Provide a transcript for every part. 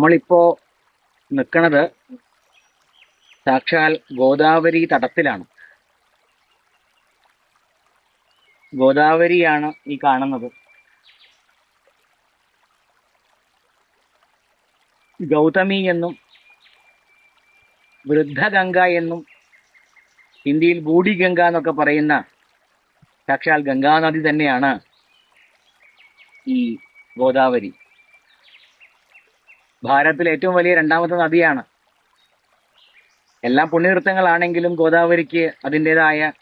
നമ്മളിപ്പോ നിൽക്കുന്നത് സാക്ഷാൽ ഗോദാവരി തടത്തിലാണ്. ഗോദാവരിയാണ് ഈ കാണുന്നത്. ഗൗതമി എന്നും വൃദ്ധഗംഗ എന്നും ഹിന്ദിയിൽ ബൂഢി ഗംഗ എന്നൊക്കെ പറയുന്ന സാക്ഷാൽ ഗംഗാനദി തന്നെയാണ് ഈ ഗോദാവരി. ഭാരതത്തിലെ ഏറ്റവും വലിയ രണ്ടാമത്തെ നദിയാണ്. എല്ലാ പുണ്യതീർത്ഥങ്ങളാണെങ്കിലും ഗോദാവരിക്ക് അതിന്റെതായ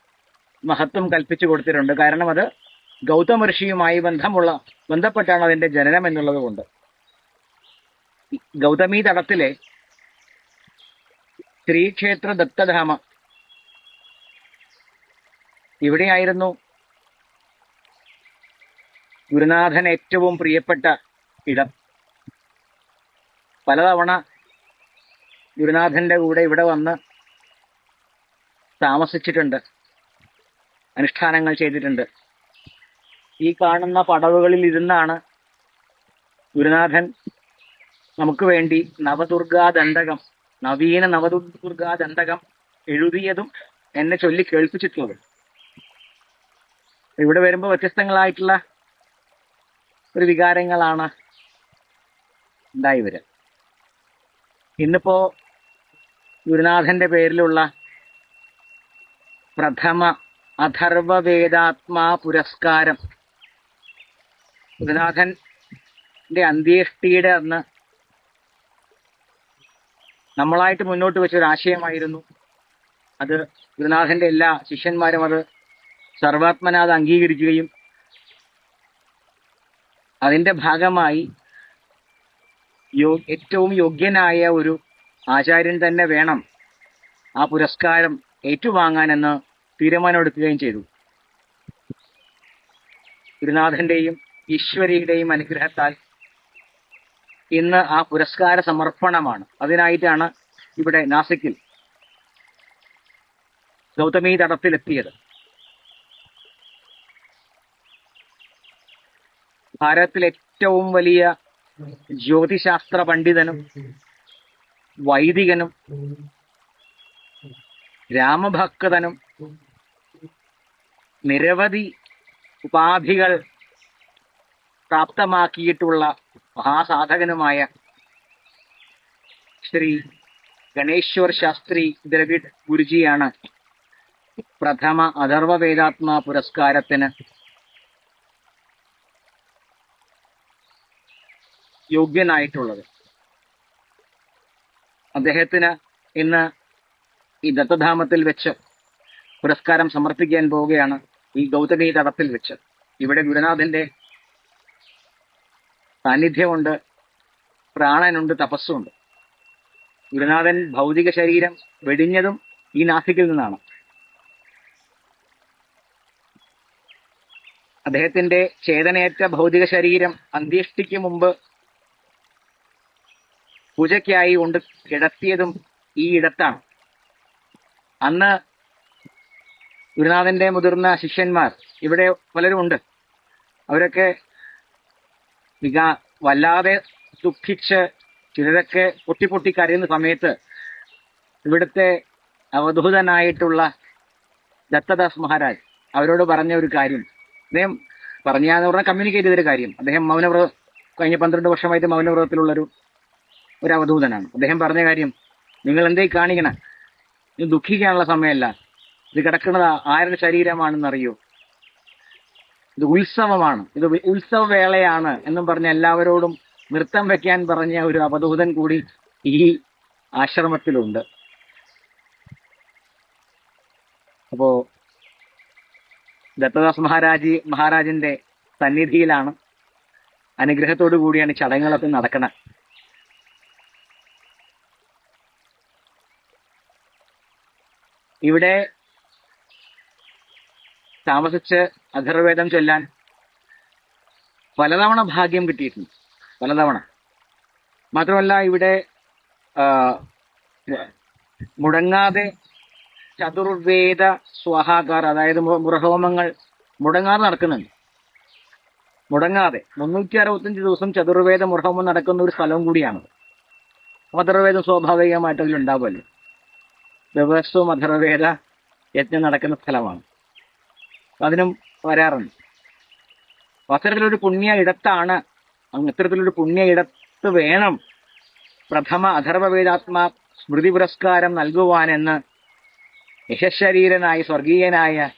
മഹത്വം കൽപ്പിച്ചു കൊടുത്തിട്ടുണ്ട്. കാരണം അത് ഗൗതമ ഋഷിയുമായി ബന്ധമുള്ള ബന്ധപ്പെട്ടാണ് അതിന്റെ ജനനം എന്നുള്ളത് കൊണ്ട്. ഗൗതമി തടത്തിലെ ശ്രീക്ഷേത്ര ദത്തധാമ ഇവിടെയായിരുന്നു ഗുരുനാഥൻ ഏറ്റവും പ്രിയപ്പെട്ട ഇടം. പലതവണ ഗുരുനാഥന്റെ കൂടെ ഇവിടെ വന്ന് താമസിച്ചിട്ടുണ്ട്. അനുഷ്ഠാനങ്ങൾ ചെയ്തിട്ടുണ്ട്. ഈ കാണുന്ന പടവുകളിൽ ഇരുന്നാണ് ഗുരുനാഥൻ നമുക്ക് വേണ്ടി നവദുർഗാ ദണ്ഡകം നവീന നവദുർഗാ ദണ്ഡകം എഴുതിയതും എന്നെ ചൊല്ലി കേൾപ്പിച്ചിട്ടുള്ളത്. ഇവിടെ വരുമ്പോൾ വ്യത്യസ്തങ്ങളായിട്ടുള്ള ഒരു വികാരങ്ങളാണ് ഉണ്ടായി വരിക. ഇന്നിപ്പോൾ ഗുരുനാഥന്റെ പേരിലുള്ള പ്രഥമ അഥർവവേദാത്മാ പുരസ്കാരം ഗുരുനാഥന്റെ അന്ത്യേഷ്ടിയുടെ അന്ന് നമ്മളായിട്ട് മുന്നോട്ട് വെച്ചൊരാശയമായിരുന്നു അത് ഗുരുനാഥന്റെ എല്ലാ ശിഷ്യന്മാരും അത് സർവാത്മനാഥ് അംഗീകരിക്കുകയും അതിന്റെ ഭാഗമായി ഏറ്റവും യോഗ്യനായ ഒരു ആചാര്യൻ തന്നെ വേണം ആ പുരസ്കാരം ഏറ്റുവാങ്ങാനെന്ന് തീരുമാനമെടുക്കുകയും ചെയ്തു. ഗുരുനാഥന്റെയും ഈശ്വരിയുടെയും അനുഗ്രഹത്താൽ ഇന്ന് ആ പുരസ്കാര സമർപ്പണമാണ്. അതിനായിട്ടാണ് ഇവിടെ നാസിക്കിൽ ഗൗതമി തടത്തിലെത്തിയത്. ഭാരതത്തിലെ ഏറ്റവും വലിയ ജ്യോതിശാസ്ത്ര പണ്ഡിതനും വൈദികനും രാമഭക്തനും നിരവധി ഉപാധികൾ പ്രാപ്തമാക്കിയിട്ടുള്ള മഹാസാധകനുമായ ശ്രീ ഗണേശ്വർ ശാസ്ത്രി ദ്രവിഡ് ഗുരുജിയാണ് പ്രഥമ അഥർവ വേദാത്മ പുരസ്കാരത്തിന് യോഗ്യനായിട്ടുള്ളത്. അദ്ദേഹത്തിന് ഇന്ന് ഈ ദത്തധാമത്തിൽ വെച്ച് പുരസ്കാരം സമർപ്പിക്കാൻ പോവുകയാണ് ഈ ഗൗതമി തടത്തിൽ വെച്ച്. ഇവിടെ ഗുരുനാഥന്റെ സാന്നിധ്യമുണ്ട് പ്രാണനുണ്ട് തപസ്സുണ്ട്. ഗുരുനാഥൻ ഭൗതിക ശരീരം വെടിഞ്ഞതും ഈ നാസിക്കിൽ നിന്നാണ്. അദ്ദേഹത്തിന്റെ ചേതനയേറ്റ ഭൗതിക ശരീരം അന്ത്യേഷ്ടിക്ക് മുമ്പ് പൂജയ്ക്കായി കൊണ്ട് കിടത്തിയതും ഈ ഇടത്താണ്. അന്ന് ഗുരുനാഥന്റെ മുതിർന്ന ശിഷ്യന്മാർ ഇവിടെ പലരും ഉണ്ട് അവരൊക്കെ വികാ വല്ലാതെ ദുഃഖിച്ച് ചിലരൊക്കെ പൊട്ടി പൊട്ടി കരയുന്ന സമയത്ത് ഇവിടുത്തെ അവധൂതനായിട്ടുള്ള ദത്തദാസ് മഹാരാജ് അവരോട് പറഞ്ഞ ഒരു കാര്യം. അദ്ദേഹം പറഞ്ഞാന്ന് പറഞ്ഞാൽ കമ്മ്യൂണിക്കേറ്റ് ചെയ്തൊരു കാര്യം. അദ്ദേഹം മൗനവ്രത കഴിഞ്ഞ പന്ത്രണ്ട് വർഷമായിട്ട് മൗനവ്രതത്തിലുള്ളൊരു ഒരു അവധൂതനാണ്. അദ്ദേഹം പറഞ്ഞ കാര്യം നിങ്ങൾ എന്തേ കാണിക്കണം? ഇത് ദുഃഖിക്കാനുള്ള സമയമല്ല. ഇത് കിടക്കുന്നത് ആരുടെ ശരീരമാണെന്നറിയോ? ഇത് ഉത്സവമാണ്. ഇത് ഉത്സവവേളയാണ് ഉത്സവ വേളയാണ് എന്നും പറഞ്ഞ എല്ലാവരോടും നൃത്തം വെക്കാൻ പറഞ്ഞ ഒരു അവധൂതൻ കൂടി ഈ ആശ്രമത്തിലുണ്ട്. അപ്പോ ദത്തദാസ് മഹാരാജി മഹാരാജന്റെ സന്നിധിയിലാണ്. അനുഗ്രഹത്തോടു കൂടിയാണ് ചടങ്ങുകളൊക്കെ നടക്കുന്നത് ഇവിടെ താമസിച്ച് അഥർവേദം ചൊല്ലാൻ പലതവണ ഭാഗ്യം കിട്ടിയിട്ടുണ്ട്. പലതവണ. മാത്രമല്ല ഇവിടെ മുടങ്ങാതെ ചതുർവേദ സ്വാഹാകാർ അതായത് മൃഹോമങ്ങൾ മുടങ്ങാതെ നടക്കുന്നുണ്ട്. മുടങ്ങാതെ. മുന്നൂറ്റി അറുപത്തഞ്ച് ദിവസം ചതുർവേദ മുറഹോമം നടക്കുന്ന ഒരു സ്ഥലം കൂടിയാണ് അഥർവേദം സ്വാഭാവികമായിട്ട് അതിലുണ്ടാവുമല്ലോ. വ്യവസ്ഥവും അധർവേദ യജ്ഞം നടക്കുന്ന സ്ഥലമാണ്. അതിനും വരാറുണ്ട്. അത്തരത്തിലൊരു പുണ്യ ഇടത്താണ് അത്തരത്തിലൊരു പുണ്യ ഇടത്ത് വേണം പ്രഥമ അഥർവവേദാത്മാ സ്മൃതി പുരസ്കാരം നൽകുവാനെന്ന് യശശരീരനായ സ്വർഗീയനായ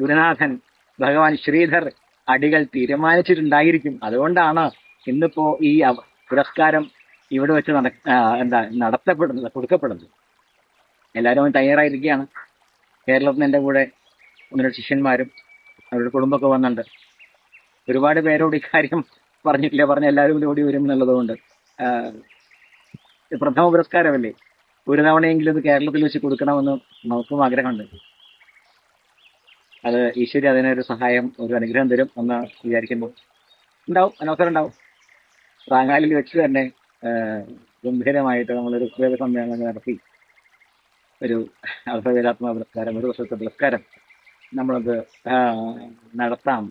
ഗുരുനാഥൻ ഭഗവാൻ ശ്രീധർ അടികൾ തീരുമാനിച്ചിട്ടുണ്ടായിരിക്കും. അതുകൊണ്ടാണ് ഇന്നിപ്പോ ഈ പുരസ്കാരം ഇവിടെ വെച്ച് നട എന്താ നടത്തപ്പെടുന്നത് കൊടുക്കപ്പെടുന്നത്. എല്ലാവരും അവൻ തയ്യാറായിരിക്കുകയാണ്. കേരളത്തിൽ എന്റെ കൂടെ ഒന്ന് ശിഷ്യന്മാരും അവരുടെ കുടുംബമൊക്കെ വന്നിട്ടുണ്ട്. ഒരുപാട് പേരോട് ഇക്കാര്യം പറഞ്ഞിട്ടില്ല. പറഞ്ഞ എല്ലാവരും കൂടി ഓടി വരും എന്നുള്ളതുകൊണ്ട്. പ്രഥമ പുരസ്കാരമല്ലേ? ഒരു തവണയെങ്കിലും ഇത് കേരളത്തിൽ വെച്ച് കൊടുക്കണമെന്ന് നമുക്കും ആഗ്രഹമുണ്ട്. അത് ഈശ്വരി അതിനൊരു സഹായം ഒരു അനുഗ്രഹം തരും എന്ന് വിചാരിക്കുമ്പോൾ. ഉണ്ടാവും അനവസരം ഉണ്ടാവും. റാങ്ങാലിൽ വെച്ച് തന്നെ ഗംഭീരമായിട്ട് നമ്മളൊരു വേദ സമ്മേളനം നടത്തി. ഒരു അർത്ഥവേദാത്മക പുരസ്കാരം ഒരു വർഷത്തെ പുരസ്കാരം നമ്മളത് നടത്താം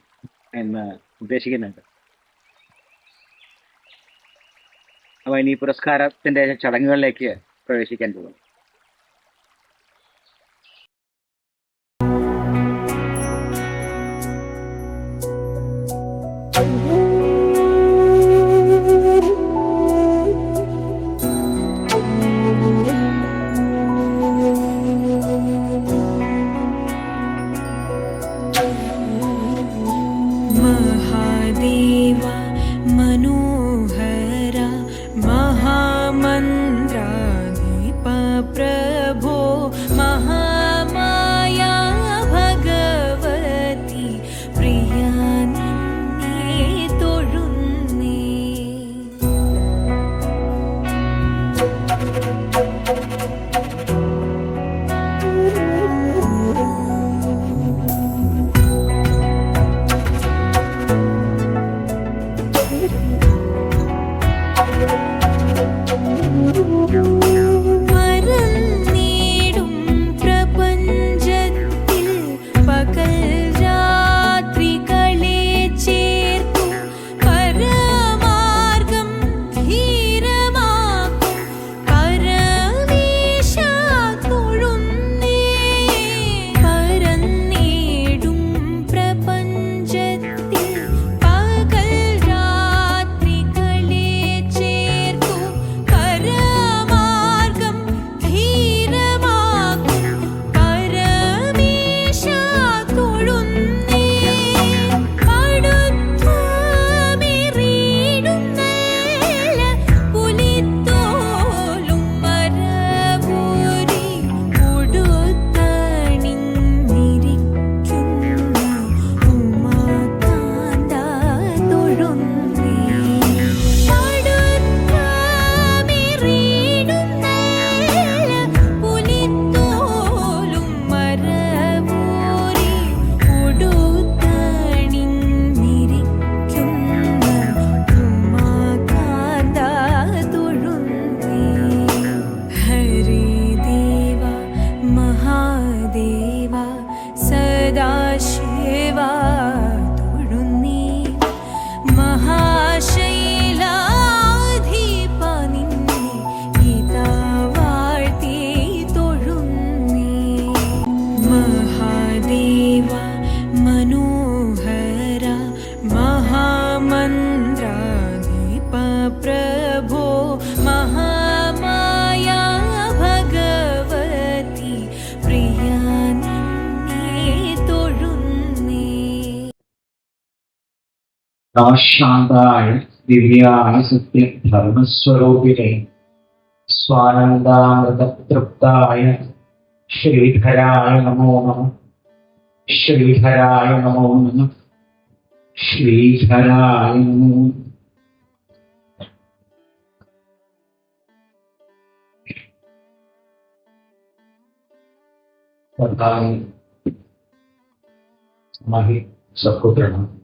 എന്ന് ഉദ്ദേശിക്കുന്നുണ്ട്. അപ്പൊ ഇനി പുരസ്കാരത്തിന്റെ ചടങ്ങുകളിലേക്ക് പ്രവേശിക്കാൻ പോകുന്നു. शांताय दिव्याय सत्य धर्मस्वरूपिणे। स्वानन्दामृततृप्ताय श्रीधराय नमो नमः। श्रीधराय नमो नमः। श्रीधराय नमो हमारी सबको प्रणाम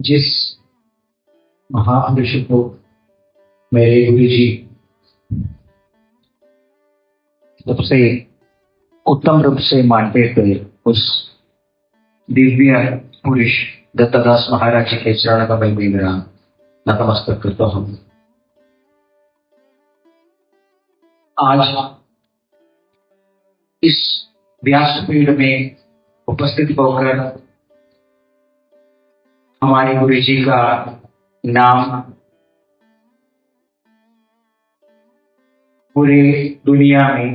जिस महापुरुष को मेरे गुरु जी सबसे उत्तम रूप से मानते थे, उस दिव्य पुरुष दत्तदास महाराज के चरण कमल में मेरा नतमस्तक करता हूँ। आज इस व्यासपीठ में उपस्थित होकर हमारे गुरु जी का नाम पूरे दुनिया में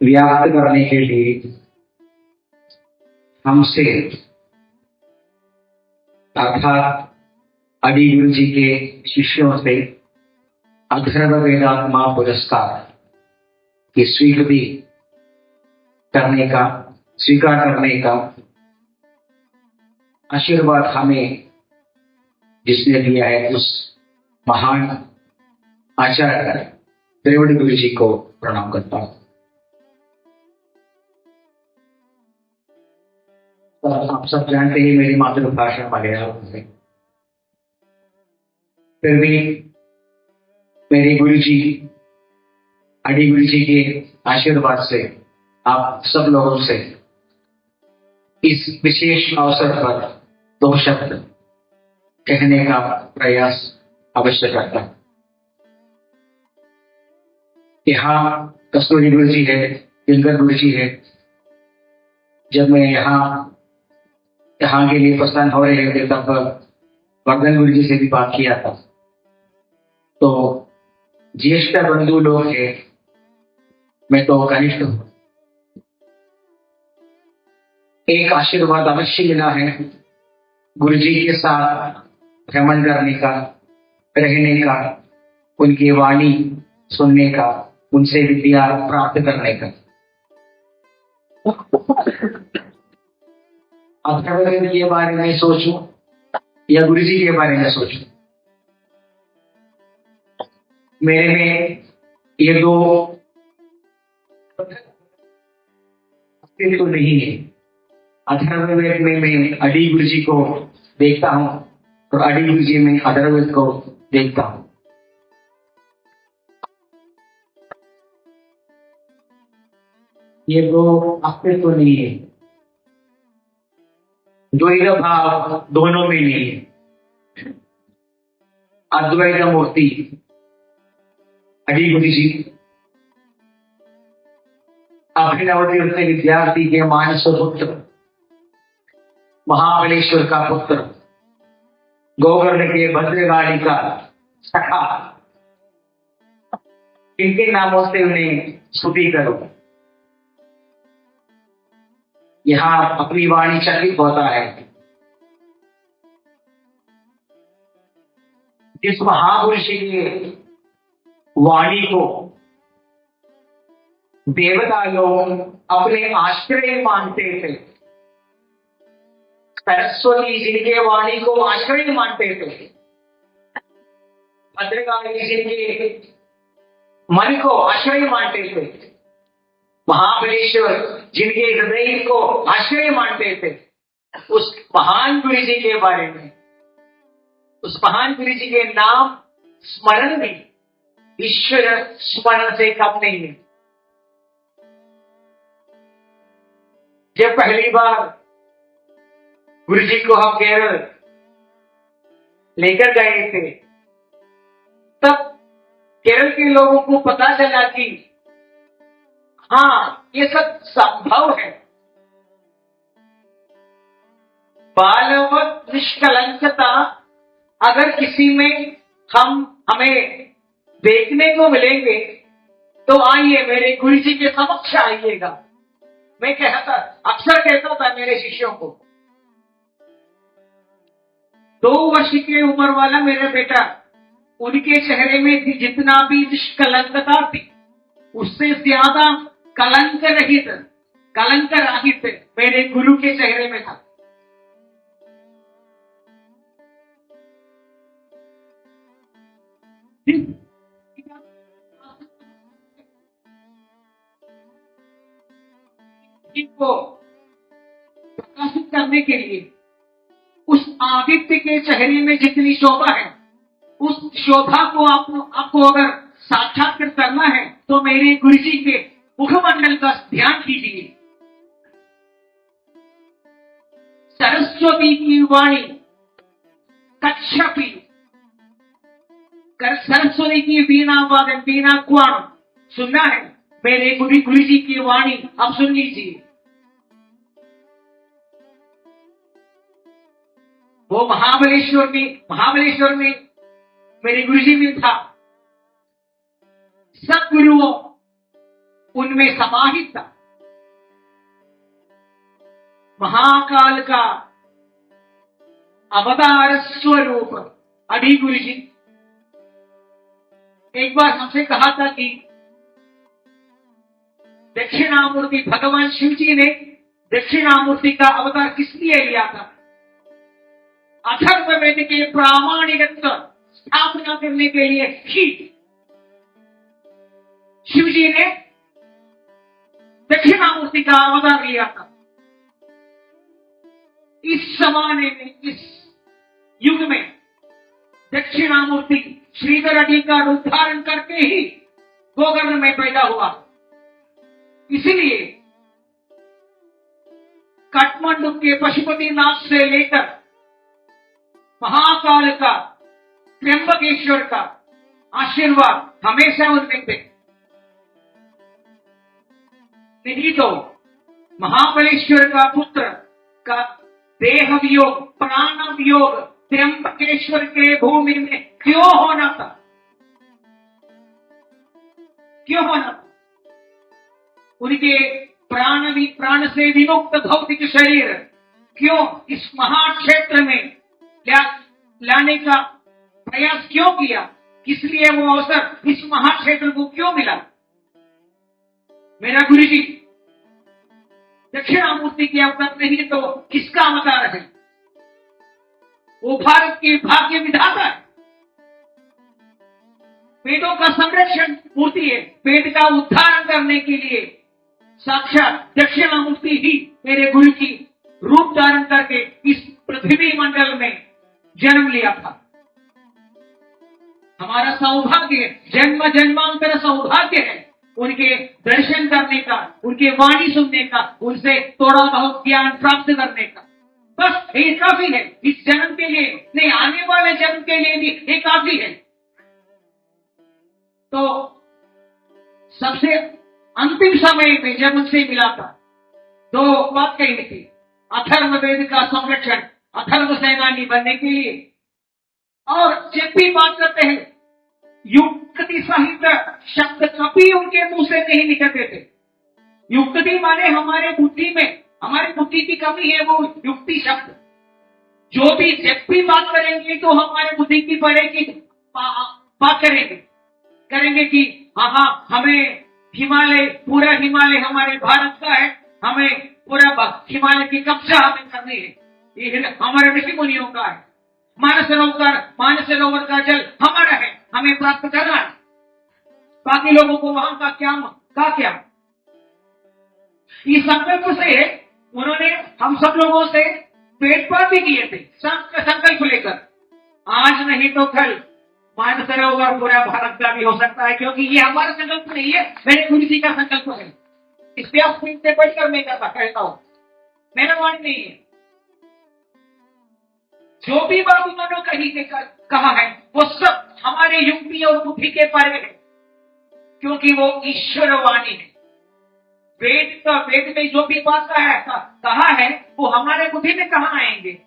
व्याप्त करने के लिए हमसे अर्थात अडी गुरु जी के शिष्यों से अधर्व वेदात्मा पुरस्कार की स्वीकृति करने का स्वीकार करने का आशीर्वाद हमें जिसने दिया है, उस महान आचार्य त्रिवड़ी गुरु जी को प्रणाम करता हूँ। और आप सब जानते हैं मेरी मातृभाषा मलयालम है। फिर भी मेरे गुरु जी अडी गुरु जी के आशीर्वाद से, आप सब लोगों से इस विशेष अवसर पर दो शब्द कहने का प्रयास अवश्य करता यहाँ कस्तूरी गुरु जी है, दिनकर गुरु जी है। जब मैं यहाँ यहाँ के लिए प्रस्थान हो रहे थे, तब वर्धन गुरु जी से भी बात किया था। तो ज्येष्ठ बंधु लोग है, मैं तो कनिष्ठ हूँ। एक आशीर्वाद अवश्य लेना है। गुरु जी के साथ भ्रमण करने का, रहने का, उनकी वाणी सुनने का, उनसे विद्या प्राप्त करने का। अथर्ववेद के बारे में सोचूं या गुरु जी के बारे में सोचूं? मेरे में ये दो अस्तित्व नहीं है। अथर्ववेद में मैं अडी गुरु जी को देखता हूँ और अडी गुरु जी में अथर्ववेद को देखता हूँ। ये दो अस्तित्व नहीं है। द्वैत भाव दोनों में नहीं है। अद्वैत मूर्ति अडी गुरु जी अभिनवतीर्थ विद्यार्थी के मानस पुत्र महाबलेश्वर का पुत्र। गोकर्ण के भद्रगाड़ी का सखा। इनके नामों से उन्हें स्तुति करो। यहाँ अपनी वाणी चकित होता है। जिस महापुरुष की वाणी को देवता लोग अपने आश्रय मानते थे सरस्वती जी के वाणी को आश्रय मानते थे भद्रकाली जी के मन को आश्रय मानते थे महाबलेश्वर जिनके हृदय को आश्रय मानते थे उस महान गुरु जी के बारे में। उस महान गुरु जी के नाम स्मरण भी ईश्वर स्मरण से कम नहीं है। जब पहली बार गुरु जी को हम केरल लेकर गए थे। तब केरल के लोगों को पता चला कि हाँ ये सब संभव है। बालवत निष्कलंकता अगर किसी में हम, हमें देखने को मिलेंगे तो आइए मेरे गुरु जी के समक्ष आइएगा। मैं कहता, अक्सर कहता था मेरे शिष्यों को दो वर्ष की उम्र वाला मेरा बेटा उनके चेहरे में जितना भी निष्कलंकता थी, उससे ज़्यादा कलंक रहित कलंक रहित मेरे गुरु के चेहरे में था। को प्रकाशित करने के लिए आदित्य के चेहरे में जितनी शोभा है, उस शोभा को आप, आपको अगर साक्षात्कार करना है तो मेरे गुरु जी के मुखमंडल का ध्यान कीजिए। सरस्वती की वाणी, कच्छपी, कर सरस्वती की वीणा वादन, वीणा क्वाण सुनना है, मेरे गुरु गुरु जी की वाणी, आप सुन लीजिए। वो महाबलेश्वर में महाबलेश्वर में मेरे गुरु जी में था। सब गुरुओं उनमें समाहित था। महाकाल का अवतार स्वरूप। अभी गुरु जी एक बार हमसे कहा था कि दक्षिणामूर्ति, भगवान शिव जी ने दक्षिणामूर्ति का अवतार किस लिए लिया था? अथर्ववेद के प्रामाणिकत्व, स्थापना करने के लिए ही शिव जी ने दक्षिणामूर्ति का अवतार लिया था। इस जमाने में, इस युग में दक्षिणामूर्ति श्रीधर अडी का उद्धारण करके ही गोकर्ण में पैदा हुआ। इसलिए काठमांडू के पशुपतिनाथ से लेकर महाकाल का त्र्यंबकेश्वर का आशीर्वाद हमेशा उनमें थे नहीं तो महाबलेश्वर का पुत्र का देह वियोग प्राण वियोग त्र्यंबकेश्वर के भूमि में क्यों होना था? क्यों होना था? उनके प्राण भी प्राण से विमुक्त भौतिक शरीर क्यों इस महाक्षेत्र में ला, लाने का प्रयास क्यों किया? किस लिए वो अवसर इस महाक्षेत्र को क्यों मिला? मेरा गुरु जी दक्षिणामूर्ति के अवतार नहीं तो किसका अवतार है? वो भारत के भाग्य विधाता है। वेदों का संरक्षण मूर्ति है। वेद का उद्धारण करने के लिए साक्षात दक्षिणामूर्ति ही मेरे गुरु जी रूप धारण करके इस पृथ्वी मंडल में जन्म लिया था। हमारा सौभाग्य जन्म जन्मांतर सौभाग्य है। उनके दर्शन करने का, उनके वाणी सुनने का, उनसे थोड़ा बहुत ज्ञान प्राप्त करने का। बस ये काफ़ी है। इस जन्म के लिए, नहीं, आने वाले जन्म के लिए भी ये काफ़ी है। तो सबसे अंतिम समय में जब उनसे मिला था, दो बात कही थी। अथर्व वेद का संरक्षण। अथर्व सेनानी बनने के लिए। और जब भी बात करते हैं, युक्ति सहित शब्द कभी उनके मुँह से नहीं निकलते थे युक्ति माने हमारे बुद्धि में, हमारी बुद्धि की कमी है वो युक्ति शब्द। जो भी जब भी बात करेंगे तो हमारे बुद्धि की पड़ेगी बात करेंगे। करेंगे कि हाँ हाँ हमें हिमालय, पूरा हिमालय हमारे भारत का है, हमें पूरा हिमालय की कब्जा हमें करनी है। हमारे ऋषि मुनियों का है मानसरोवर मानसरोवर का जल हमारा है, हमें प्राप्त करना है। बाकी लोगों को वहाँ का क्या का क्या? इस संकल्प से उन्होंने हम सब लोगों से पेट पर भी किए थे संकल्प लेकर। आज नहीं तो कल। मानसरोवर पूरा भारत का भी हो सकता है, क्योंकि ये हमारा संकल्प नहीं है, मेरे जी का संकल्प है। इस पे आप से पढ़कर मैं कहता हूँ? मेरा वाणी नहीं है। जो भी बात उन्होंने कही कहा है, वो सब हमारे युक्ति और बुद्धि के परे है। क्योंकि वो ईश्वर वाणी है। वेद का, वेद में जो भी बात कहा है कहा है, वो हमारे बुद्धि में कहा आएँगे?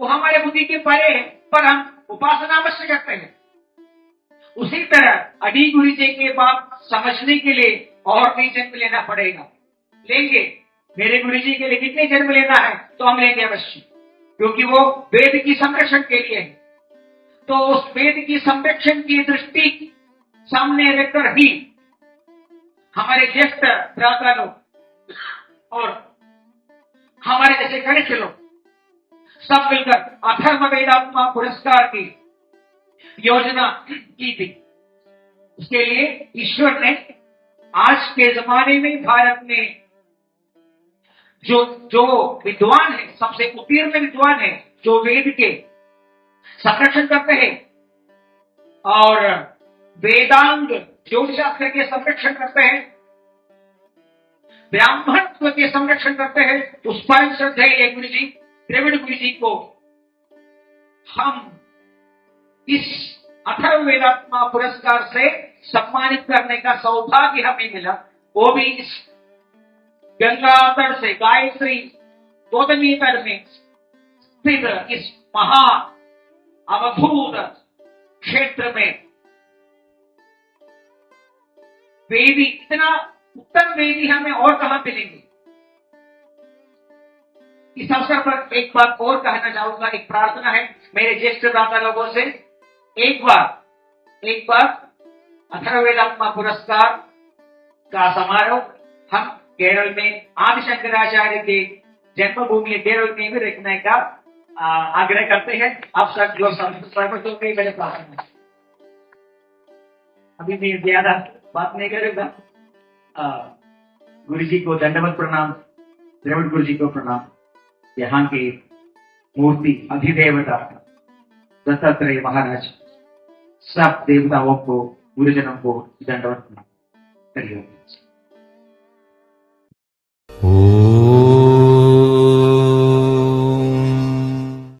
वो हमारे बुद्धि के परे है, पर हम उपासना अवश्य करते हैं। उसी तरह अडी गुरु जी के बात समझने के लिए और भी जन्म लेना पड़ेगा। लेंगे, मेरे गुरु जी के लिए कितने जन्म लेना है तो हम लेंगे अवश्य। क्योंकि वो वेद की संरक्षण के लिए है। तो उस वेद की संरक्षण की दृष्टि सामने रखकर ही हमारे ज्येष्ठ भ्राता लोग और हमारे जैसे गणित लोग सब मिलकर अथर्व वेदात्मा पुरस्कार की योजना की थी। उसके लिए ईश्वर ने आज के जमाने में भारत में जो जो विद्वान है, सबसे उत्तीर्ण विद्वान है, जो वेद के संरक्षण करते हैं और वेदांग ज्योतिषास्त्र के संरक्षण करते हैं, ब्राह्मणत्व के संरक्षण करते हैं उस पर श्रद्धे श्रद्धेय गुरु जी द्रविड़ गुरु जी को हम इस अथर्व वेदात्मा पुरस्कार से सम्मानित करने का सौभाग्य हमें मिला, वो भी इस गंगा तट से गायत्री गोदमी तट में स्थित इस महा अवभूत क्षेत्र में। वेदी, इतना उत्तम वेदी हमें और कहाँ मिलेंगे? इस अवसर पर एक बात और कहना चाहूँगा, एक प्रार्थना है मेरे ज्येष्ठ दाता लोगों से। एक बार एक बार अथर्वेदात्मा पुरस्कार का समारोह हम केरल में आदि शंकराचार्य के जन्मभूमि केरल में भी रखने का आग्रह करते हैं। आप सब लोग सहमत होंगे मेरे प्रार्थना है। अभी मैं ज़्यादा बात नहीं करूँगा। गुरु जी को दंडवत प्रणाम, द्रविड़ गुरु जी को प्रणाम। यहाँ की मूर्ति अधिदेवता, दत्तात्रेय महाराज, सब देवताओं को, गुरुजनों को दंडवत प्रणाम। हरिओम।